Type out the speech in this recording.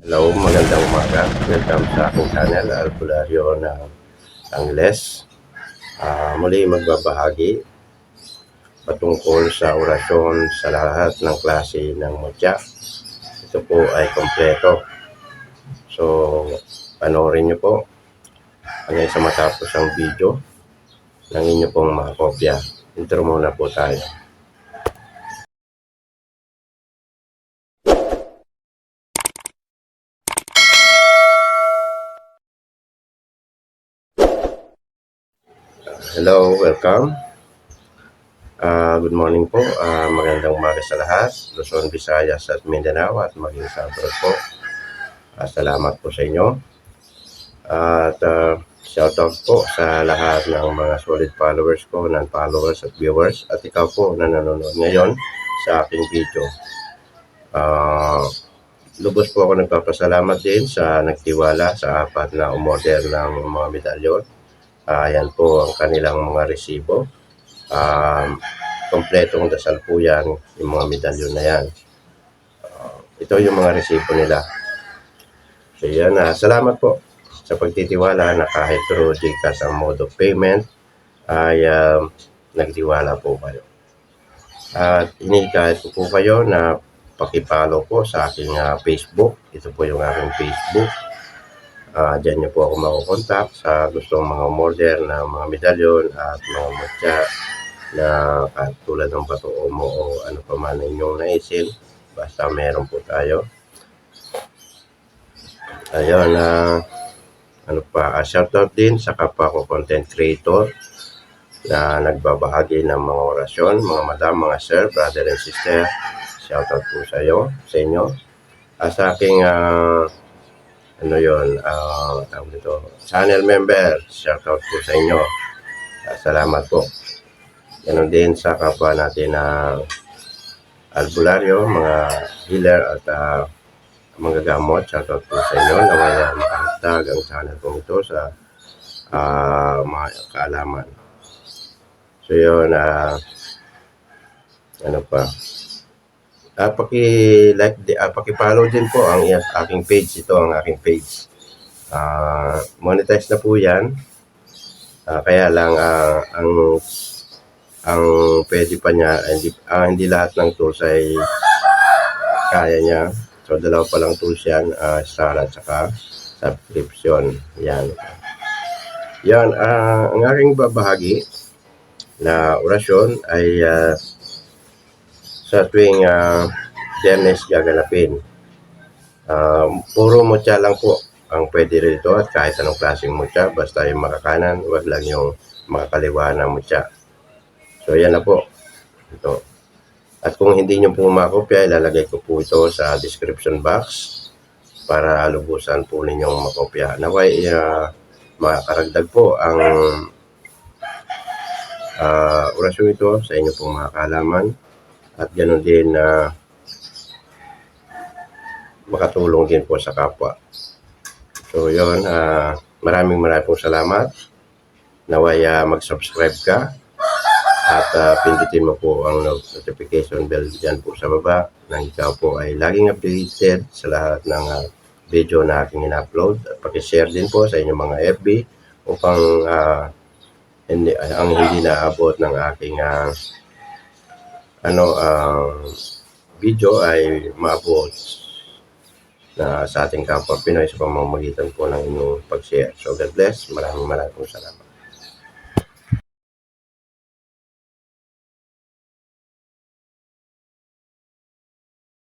Hello, magandang umaga. Welcome sa aking channel, Albularyo na Angles. Ah, muli magbabahagi patungkol sa orasyon sa lahat ng klase ng mutya. Ito po ay kompleto. So, panoorin niyo po hanggang sa matapos ang video ng inyo pong mga kopya. Intro muna po tayo. Hello, welcome. Ah, good morning po. Ah, magandang umaga sa lahat. Luzon, Visayas at Mindanao at maging sa abroad po. Ah, salamat po sa inyo. At ah, shoutout po sa lahat ng mga solid followers ko, non-followers at viewers. At ikaw po na nanonood ngayon sa aking video. Ah, lubos po ako nagpapasalamat din sa nagtiwala sa apat na umorder ng mga medalyon. Ah, Ayan po ang kanilang mga resibo. Um, kompletong dasal po yan, yung mga medalyon na yan. Ah, ito yung mga resibo nila. So yan, ah, salamat po sa pagtitiwala na kahit through GCash ang mode of payment ay um, nagtiwala po kayo. At inikahit ko po kayo na pakipalo po sa aking ah, Facebook. Ito po yung aking Facebook. Ah, diyan niyo po ako makukontak sa gustong mga order na mga medalyon at mga mutya na at tulad ng bato mo o ano pa man inyong naisin. Basta meron po tayo. Ayun, na ano pa, uh, shoutout din sa kapwa ko content creator na nagbabahagi ng mga orasyon, mga madam, mga sir, brother and sister. Shoutout po sa iyo, sa inyo. At sa aking ah, ano yon uh, tawag dito, channel member, shoutout po sa inyo. Ah, salamat po. Ganon din sa kapwa natin na albularyo, mga healer at uh, mga gamot. Shoutout po sa inyo. Nawala makahatag ang channel po ito sa ah, mga kaalaman. So yun, ah, ano pa, Ah, paki-like, ah, paki-follow din po ang aking page. Ito ang aking page. Ah, monetize na po 'yan. Ah, kaya lang ah, ang ang pwede pa niya hindi ah, hindi lahat ng tools ay kaya niya. So dalawa pa lang tools 'yan, ah, star at saka subscription. 'Yan. Yan, ah, ang aking babahagi na orasyon ay ah, sa tuwing uh, Biyernes gaganapin. Ah, puro mutya lang po ang pwede rito at kahit anong klaseng mutya, basta yung makakanan, wag lang yung makakaliwa na mutya. So yan na po. Ito. At kung hindi nyo po makopya, ilalagay ko po ito sa description box para lubusan po ninyong makopya. Naway, uh, makakaragdag po ang uh, orasyon ito sa inyo pong mga kaalaman at ganoon din na makatulong din po sa kapwa. So yun, ah, maraming maraming salamat. Naway ah, mag-subscribe ka at ah, pindutin mo po ang notification bell dyan po sa baba nang ikaw po ay laging updated sa lahat ng ah, video na aking in-upload. Pakishare din po sa inyong mga FB upang ah, hindi, ang hindi naabot ng aking ah, ano ang video ay maabot na sa ating kapwa Pinoy sa pamamagitan po ng inyong pag-share. So God bless. Maraming maraming salamat.